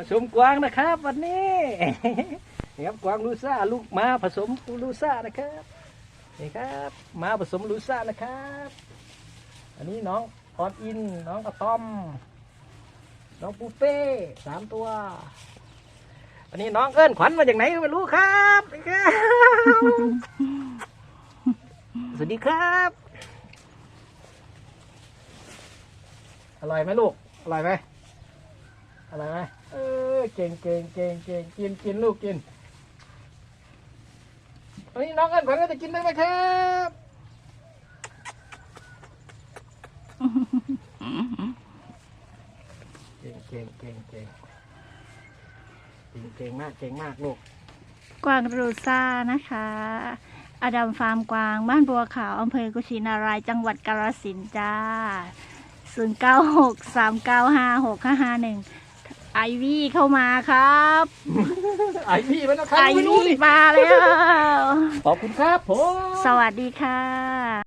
ผสมกวางนะครับ วันนี้นี่ครับกวางลูซ่าลูกมาผสมลูซ่านะครับนี่ครับมาผสมลูซ่านะครับ อันนี้น้องออนอินน้องอะตอม น้องปูเป้สามตัว อันนี้น้องเอิ้นขวัญมาจากไหนไม่รู้ครับนี่ครับสวัสดีครับ อร่อยไหมลูก อร่อยไหมอร่อยไหม เออเก่งเก่งเก่งเก่งกินกินลูกกินอันนี้น้องเอิ้นขวัญก็จะกินได้ไหมครับเก่งเก่งเก่งเก่งเก่งเก่งมากเก่งมากลูกกวางรูซ่านะคะ อดัมฟาร์มกวาง บ้านบัวขาวอำเภอกุชินาราย จังหวัดกาฬสินธุ์จ้า 0 9 6 3 9 5 6 5 5 1ไอวี่เข้ามาครับไอพี่มันนะครับไอไม่รู้วี่นี่มาแล้ว ขอบคุณครับผม สวัสดีค่ะ